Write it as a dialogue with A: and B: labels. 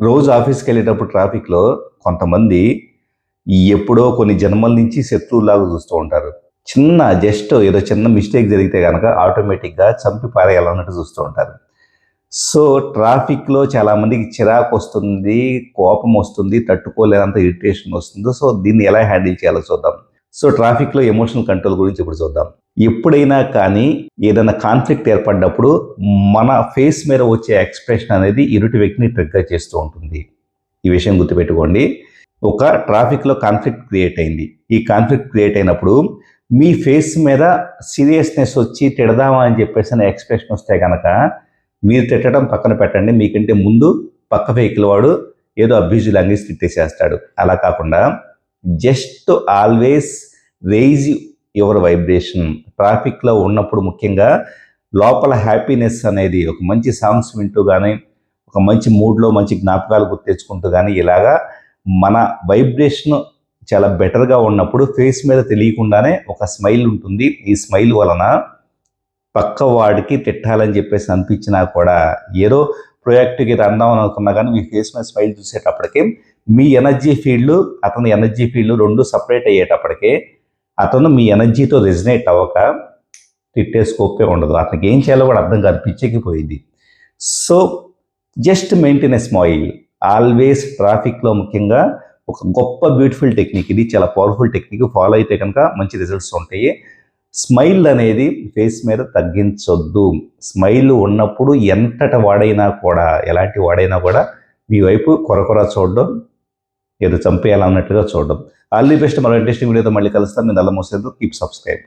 A: రోజు ఆఫీస్కి వెళ్ళేటప్పుడు ట్రాఫిక్లో కొంతమంది ఎప్పుడో కొన్ని జన్మల నుంచి శత్రువులాగా చూస్తూ ఉంటారు. చిన్న జస్ట్ ఏదో చిన్న మిస్టేక్ జరిగితే కనుక ఆటోమేటిక్గా చంపి పారేయాలన్నట్టు చూస్తూ ఉంటారు. సో ట్రాఫిక్లో చాలామందికి చిరాకు వస్తుంది కోపం వస్తుంది తట్టుకోలేనంత ఇరిటేషన్ వస్తుంది. సో దీన్ని ఎలా హ్యాండిల్ చేయాలో చూద్దాం. సో ట్రాఫిక్లో ఎమోషనల్ కంట్రోల్ గురించి ఇప్పుడు చూద్దాం. ఎప్పుడైనా కానీ ఏదైనా కాన్ఫ్లిక్ట్ ఏర్పడినప్పుడు మన ఫేస్ మీద వచ్చే ఎక్స్ప్రెషన్ అనేది ఇరుటి వ్యక్తిని ట్రిగ్గర్ చేస్తూ ఉంటుంది. ఈ విషయం గుర్తుపెట్టుకోండి. ఒక ట్రాఫిక్లో కాన్ఫ్లిక్ట్ క్రియేట్ అయింది. ఈ కాన్ఫ్లిక్ట్ క్రియేట్ అయినప్పుడు మీ ఫేస్ మీద సీరియస్నెస్ వచ్చి తిడదామా అని చెప్పేసి ఎక్స్ప్రెషన్ వస్తే కనుక మీరు తిట్టడం పక్కన పెట్టండి. మీకంటే ముందు పక్క వెహికల్ వాడు ఏదో అబ్యూజ్ లాంగ్వేజ్ తిట్టేసేస్తాడు. అలా కాకుండా just always raise your vibration. ట్రాఫిక్లో ఉన్నప్పుడు ముఖ్యంగా లోపల హ్యాపీనెస్ అనేది ఒక మంచి సాంగ్స్ వింటూ కానీ ఒక మంచి మూడ్లో మంచి జ్ఞాపకాలు గుర్తెచ్చుకుంటూ కానీ ఇలాగా మన వైబ్రేషన్ చాలా బెటర్గా ఉన్నప్పుడు ఫేస్ మీద తెలియకుండానే ఒక స్మైల్ ఉంటుంది. ఈ స్మైల్ వలన పక్క వాడికి తిట్టాలని చెప్పేసి అనిపించినా కూడా ఏదో ప్రొయాక్టివ్గా రందామని అనుకున్నా కానీ మీ ఫేస్ మీద స్మైల్ చూసేటప్పటికి మీ ఎనర్జీ ఫీల్డ్ అతని ఎనర్జీ ఫీల్డ్ రెండు సపరేట్ అయ్యేటప్పటికే అతను మీ ఎనర్జీతో రెజినేట్ అవ్వక తిట్టే స్కోపే ఉండదు. అతనికి ఏం చేయాలో కూడా అర్థం కాదు. పిచ్చెక్కిపోయింది. So just maintenance a always ట్రాఫిక్లో ముఖ్యంగా ఒక గొప్ప బ్యూటిఫుల్ టెక్నిక్ ఇది చాలా పవర్ఫుల్ టెక్నిక్ ఫాలో అయితే కనుక మంచి రిజల్ట్స్ ఉంటాయి. స్మైల్ అనేది ఫేస్ మీద తగ్గించొద్దు. స్మైల్ ఉన్నప్పుడు ఎంతటి వాడైనా కూడా ఎలాంటి వాడైనా కూడా మీ వైపు కొరకొర చూడడం ఏదో చంపేయాలన్నట్టుగా చూడడం. All the best. మరో ఇంట్రెస్టింగ్ వీడియోతో మళ్ళీ కలుస్తాం. మీ నల్ల మోసేందుకు కీప్ సబ్స్క్రైబ్.